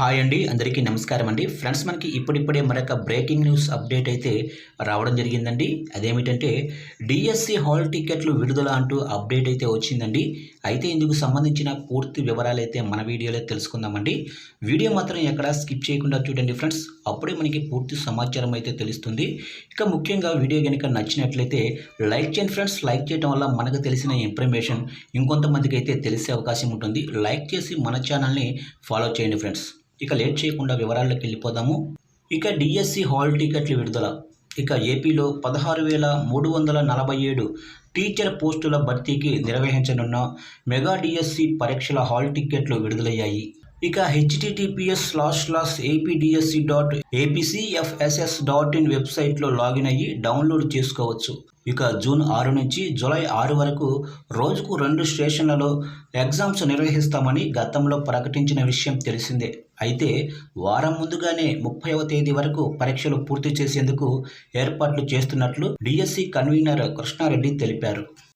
Hi అండి అందరికీ నమస్కారం అండి. ఫ్రెండ్స్ మనకి ఇప్పుడిప్పుడే మరొక బ్రేకింగ్ న్యూస్ అప్డేట్ అయితే రావడం జరిగిందండి. అదేమిటంటే డిఎస్సి హాల్ టికెట్లు విడుదల అంటూ అప్డేట్ అయితే వచ్చిందండి. అయితే ఇందుకు సంబంధించిన పూర్తి వివరాలు అయితే మన వీడియోలో తెలుసుకుందామండి. వీడియో మాత్రం ఎక్కడ స్కిప్ చేయకుండా చూడండి ఫ్రెండ్స్. అప్పుడే మనకి పూర్తి సమాచారం అయితే తెలుస్తుంది. ఇక ముఖ్యంగా వీడియో కనుక నచ్చినట్లయితే లైక్ చేయండి ఫ్రెండ్స్. లైక్ చేయడం వల్ల మనకు తెలిసిన ఇన్ఫర్మేషన్ ఇంకొంతమందికి అయితే తెలిసే అవకాశం ఉంటుంది. లైక్ చేసి మన ఛానల్ని ఫాలో చేయండి ఫ్రెండ్స్. ఇక లేట్ చేయకుండా వివరాల్లోకి వెళ్ళిపోదాము. ఇక డిఎస్సి హాల్ టికెట్లు విడుదల. ఇక ఏపీలో పదహారు వేల మూడు వందల నలభై ఏడు టీచర్ పోస్టుల భర్తీకి నిర్వహించనున్న మెగా డిఎస్సి పరీక్షల హాల్ టికెట్లు విడుదలయ్యాయి. ఇక HTTPS slash slash APDSC dot APCFSS dot in వెబ్సైట్లో లాగిన్ అయ్యి డౌన్లోడ్ చేసుకోవచ్చు. ఇక జూన్ ఆరు నుంచి జూలై ఆరు వరకు రోజుకు రెండు స్టేషన్లలో ఎగ్జామ్స్ నిర్వహిస్తామని గతంలో ప్రకటించిన విషయం తెలిసిందే. అయితే వారం ముందుగానే ముప్పైవ తేదీ వరకు పరీక్షలు పూర్తి చేసేందుకు ఏర్పాట్లు చేస్తున్నట్లు డిఎస్సి కన్వీనర్ కృష్ణారెడ్డి తెలిపారు.